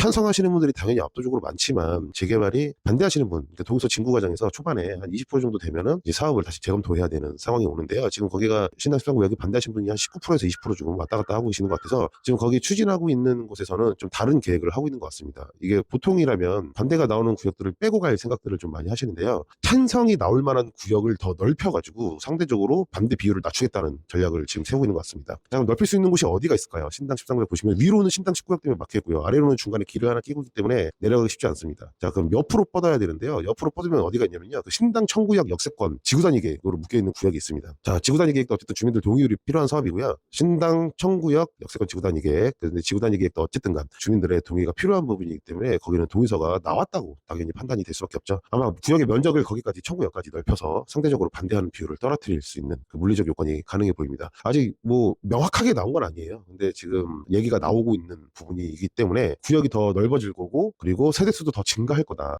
찬성하시는 분들이 당연히 압도적으로 많지만 재개발이 반대하시는 분, 그러니까 동서 진구 과정에서 초반에 한 20% 정도 되면은 이 사업을 다시 재검토해야 되는 상황이 오는데요. 지금 거기가 신당 수상구역이 반대하시는 분이 한 19%에서 20% 조금 왔다 갔다 하고 계시는 것 같아서 지금 거기 추진하고 있는 곳에서는 좀 다른 계획을 하고 있는 것 같습니다. 이게 보통이라면 반대가 나오는 구역들을 빼고 갈 생각들을 좀 많이 하시는데요. 찬성이 나올 만한 구역을 더 넓혀가지고 상대적으로 반대 비율을 낮추겠다는 전략을 지금 세우고 있는 것 같습니다. 자, 그럼 넓힐 수 있는 곳이 어디가 있을까요? 신당 13구역 보시면 위로는 신당 19구역 때문에 막혔고요. 아래로는 중간에 길을 하나 끼고 있기 때문에 내려가기 쉽지 않습니다. 자, 그럼 옆으로 뻗어야 되는데요. 옆으로 뻗으면 어디가 있냐면요. 그 신당 청구역 역세권 지구단위 계획으로 묶여있는 구역이 있습니다. 자, 지구단위 계획도 어쨌든 주민들 동의율이 필요한 사업이고요. 신당 청구역 역세권 지구단위 계획. 근데 지구단위 계획도 어쨌든 간 주민들의 동의가 필요한 부분이기 때문에 거기는 동의서가 나왔다고 당연히 판단이 될 수밖에 없죠. 아마 구역의 면적을 거기까지 청구역까지 넓혀서 상대적으로 반대하는 비율을 떨어뜨릴 수 있는 그 물리적 요건이 가능해 보입니다. 아직 뭐 명확하게 나온 건 아니에요. 근데 지금 얘기가 나오고 있는 부분이기 때문에 구역이 더 넓어질 거고 그리고 세대수도 더 증가할 거다.